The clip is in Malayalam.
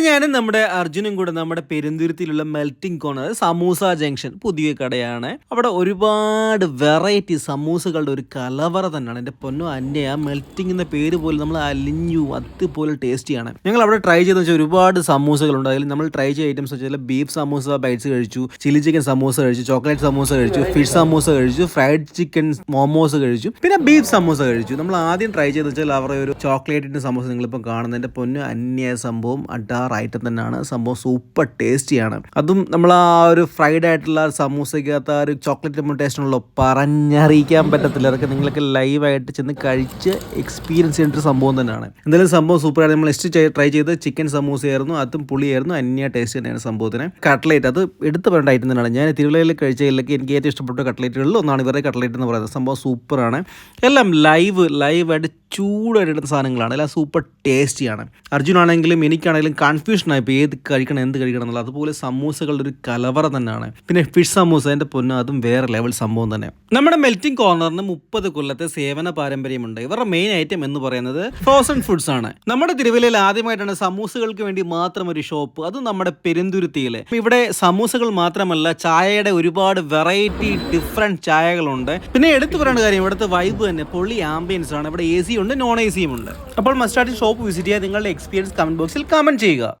അങ്ങനെ ഞാനും നമ്മുടെ അർജുനും കൂടെ നമ്മുടെ പെരുന്തുരുത്തിയിലുള്ള മെൽറ്റിംഗ് കോർണർ സമൂസ ജംഗ്ഷൻ പുതിയ കടയാണ്. അവിടെ ഒരുപാട് വെറൈറ്റി സമൂസകളുടെ ഒരു കലവറ തന്നെയാണ്. എന്റെ പൊന്നു അന്നെ ആ മെൽറ്റിംഗ് എന്ന പേര് പോലും നമ്മൾ അലിഞ്ഞു അതുപോലെ ടേസ്റ്റിയാണ് ഞങ്ങൾ അവിടെ ട്രൈ ചെയ്തെന്ന് വെച്ചാൽ ഒരുപാട് സമൂസകളുണ്ട്. അതിൽ നമ്മൾ ട്രൈ ചെയ്ത ഐറ്റംസ് വെച്ചാൽ ബീഫ് സമൂസ ബൈറ്റ്സ് കഴിച്ചു ചില്ലി ചിക്കൻ സമൂസ കഴിച്ചു ചോക്ലേറ്റ് സമൂസ കഴിച്ചു ഫിഷ് സമൂസ കഴിച്ചു ഫ്രൈഡ് ചിക്കൻ മോമോസ് കഴിച്ചു പിന്നെ ബീഫ് സമൂസ കഴിച്ചു. നമ്മൾ ആദ്യം ട്രൈ ചെയ്തെന്ന് വെച്ചാൽ അവരുടെ ഒരു ചോക്ലേറ്റിന്റെ സമൂസ നിങ്ങളിപ്പോൾ കാണുന്നതിന്റെ പൊന്നു അന്യ സംഭവം അഡാർ ഐറ്റം തന്നെയാണ്. സംഭവം സൂപ്പർ ടേസ്റ്റിയാണ് അതും നമ്മൾ ആ ഒരു ഫ്രൈഡ് ആയിട്ടുള്ള സമൂസയ്ക്കകത്ത് ആ ഒരു ചോക്ലേറ്റ് ടേസ്റ്റ് ഉള്ളൂ പറഞ്ഞറിയിക്കാൻ പറ്റത്തില്ല. അതൊക്കെ നിങ്ങൾക്ക് ലൈവായിട്ട് ചെന്ന് കഴിച്ച് എക്സ്പീരിയൻസ് ചെയ്യേണ്ട സംഭവം തന്നെയാണ്. എന്തായാലും സംഭവം സൂപ്പർ സൂപ്പറാണ് നമ്മൾ നെക്സ്റ്റ് ട്രൈ ചെയ്ത് ചിക്കൻ സമൂസയായിരുന്നു അതും പുളിയായിരുന്നു അന്യ ടേസ്റ്റ് തന്നെയാണ് സംഭവത്തിന്. കട്ട്ലേറ്റ് അത് എടുത്ത് പറയേണ്ട ഐറ്റം തന്നെയാണ്. ഞാൻ തിരുവല്ലയിൽ കഴിച്ചതിലൊക്കെ എനിക്ക് ഏറ്റവും ഇഷ്ടപ്പെട്ട കട്ട്ലേറ്റുകളിൽ ഒന്നാണ്. ഇവരുടെ കട്ട്ലേറ്റ് എന്ന് പറയുന്നത്. സംഭവം സൂപ്പറാണ് എല്ലാം ലൈവ് ലൈവായിട്ട് ചൂടായിട്ട് സാധനങ്ങളാണ്. എല്ലാം സൂപ്പർ ടേസ്റ്റിയാണ് അർജുനാണെങ്കിലും എനിക്കാണെങ്കിലും കൺഫ്യൂഷനായി ഇപ്പോൾ ഏത് കഴിക്കണം എന്ത് കഴിക്കണം എന്നുള്ളത്. അതുപോലെ സമൂസകളുടെ ഒരു കലവറ തന്നെയാണ്. പിന്നെ ഫിഷ് സമൂസ എന്റെ പൊന്ന് അതും വേറെ ലെവൽ സംഭവം തന്നെ. നമ്മുടെ മെൽറ്റിംഗ് കോർണറിന് മുപ്പത് കൊല്ലത്തെ സേവന പാരമ്പര്യമുണ്ട്. ഇവരുടെ മെയിൻ ഐറ്റം എന്ന് പറയുന്നത് ഫ്രോസൺ ഫുഡ്സ് ആണ്. നമ്മുടെ തിരുവല്ലയിൽ ആദ്യമായിട്ടാണ് സമൂസകൾക്ക് വേണ്ടി മാത്രം ഒരു ഷോപ്പ് അത് നമ്മുടെ പെരുന്തുരുത്തിയിൽ ഇവിടെ സമൂസകൾ മാത്രമല്ല ചായയുടെ ഒരുപാട് വെറൈറ്റി ഡിഫറെന്റ് ചായകളുണ്ട്. പിന്നെ എടുത്തു പറയേണ്ട കാര്യം ഇവിടുത്തെ വൈബ് തന്നെ പൊള്ളി ആംബിയൻസ് ആണ്. ഇവിടെ എ സി ഉണ്ട് നോൺ എ സിയും ഉണ്ട്. അപ്പോൾ മസ്റ്റാർട്ടി ഷോപ്പ് വിസിറ്റ് ചെയ്യാൻ നിങ്ങളുടെ എക്സ്പീരിയൻസ് കമന്റ് ബോക്സിൽ കമന്റ് ചെയ്യുക.